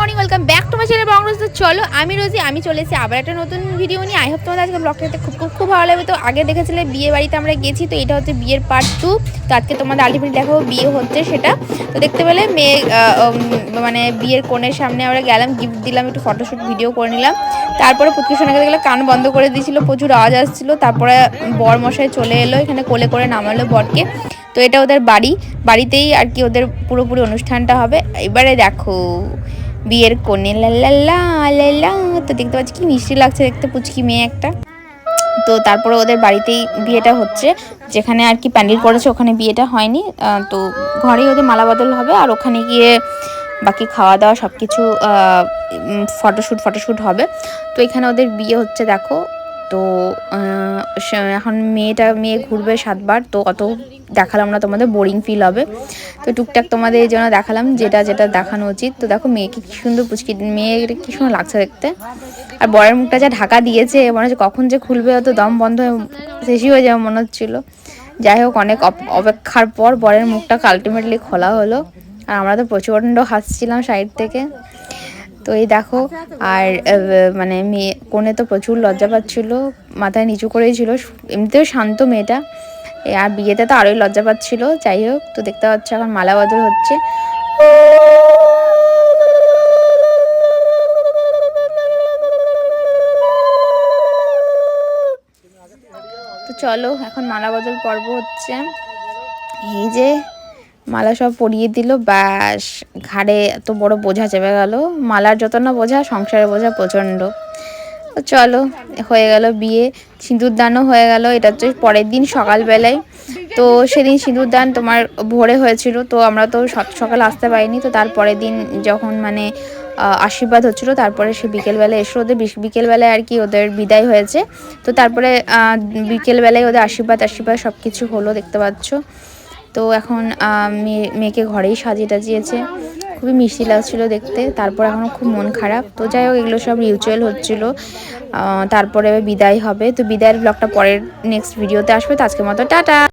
Morning welcome back to my channel blog চলো, আমি রোজি, আমি চলে এসেছি আবার একটা নতুন ভিডিও নিয়ে। আই হোপ তোমাদের আজকে ব্লগটা দেখতে খুব খুব খুব ভালো লাগবে। তো আগে দেখেছিলে বিয়ে বাড়িতে আমরা গেছি, তো এটা হচ্ছে বিয়ের পার্ট টু তো আজকে তোমাদের আলটিমেট দেখাবো বিয়ে হচ্ছে সেটা। তো দেখতে পেলে মেয়ে মানে বিয়ের কোণের সামনে আমরা গেলাম গিফট দিলাম, একটু ফটোশ্যুট ভিডিও করে নিলাম। তারপরে পুচকি সোনাকে দেখলে কান বন্ধ করে দিয়েছিল, প্রচুর আওয়াজ আসছিল। তারপরে বর মশাই চলে এলো, এখানে কোলে করে নামালো বরকে। তো এটা ওদের বাড়ি। বাড়িতেই আর কি ওদের পুরোপুরি অনুষ্ঠানটা হবে। এবারে দেখো বিয়ের কোণে লাল্লা লাল্লা তো দেখতে পাচ্ছি কি মিষ্টি লাগছে দেখতে, পুচকি মেয়ে একটা। তো তারপরে ওদের বাড়িতেই বিয়েটা হচ্ছে, যেখানে আর কি প্যান্ডেল করেছে, ওখানে বিয়েটা হয়নি। তো ঘরেই ওদের মালা বদল হবে আর ওখানে গিয়ে বাকি খাওয়া দাওয়া সব কিছু ফটোশ্যুট ফটোশ্যুট হবে। তো এখানে ওদের বিয়ে হচ্ছে, দেখো। তো এখন মেয়েটা, মেয়ে ঘুরবে সাতবার, তো অত দেখালাম না তোমাদের বোরিং ফিল হবে। তো টুকটাক তোমাদের জন্য দেখালাম, যেটা যেটা দেখানো উচিত। তো দেখো, মেয়েকে কি সুন্দর পুচকি মেয়ে কি সুন্দর লাগছে দেখতে। আর বরের মুখটা যা ঢাকা দিয়েছে, মনে হচ্ছে কখন যে খুলবে, অত দম বন্ধ হয়ে, শেষই হয়ে যাবে মনে হচ্ছিল। যাই হোক, অনেক অপ- অপেক্ষার পর বরের মুখটা আলটিমেটলি খোলা হলো। আর আমরা তো প্রচণ্ড হাসছিলাম সাইড থেকে। তো এই দেখো, আর মানে মেয়ে কোণে তো প্রচুর লজ্জা পাচ্ছিল, মাথায় নিচু করেই ছিল এমনিতেও শান্ত মেয়েটা। আর বিয়েতে তো আরোই লজ্জা পাচ্ছিল, যাই হোক, তো দেখতে পাচ্ছ এখন মালা বদল হচ্ছে। চলো, এখন মালা বদল পর্ব হচ্ছে। এই যে মালা সব পরিয়ে দিল, ব্যাস, ঘাড়ে এত বড় বোঝা চেপে গেল। মালার যত না বোঝা, সংসারের বোঝা প্রচণ্ড। চলো, হয়ে গেল বিয়ে, সিঁদুর দানও হয়ে গেল, এটা হচ্ছে পরের দিন সকালবেলায়। তো সেদিন সিঁদুর দান তোমার ভোরে হয়েছিল, তো আমরা তো সক- সকালে আসতে পারিনি, তো তারপরের দিন যখন মানে আশীর্বাদ হচ্ছিল, তারপরে সে বিকেলবেলায় এসে ওদের বিকেলবেলায় আর কি ওদের বিদায় হয়েছে। তো তারপরে বিকেলবেলায় ওদের আশীর্বাদ আশীর্বাদ সব কিছু হলো, দেখতে পাচ্ছ। তো এখন মেয়ে, মেয়েকে ঘরেই সাজিয়ে টাজিয়েছে। খুবই মিষ্টি লাগছিল দেখতে, তারপর এখন খুব মন খারাপ। তো যাই হোক, এগুলো সব রিউচুয়াল হচ্ছিল। তারপরে বিদায় হবে। তো বিদায়ের ব্লগটা পরের নেক্সট ভিডিওতে আসবে। তো আজকের মতো, টাটা!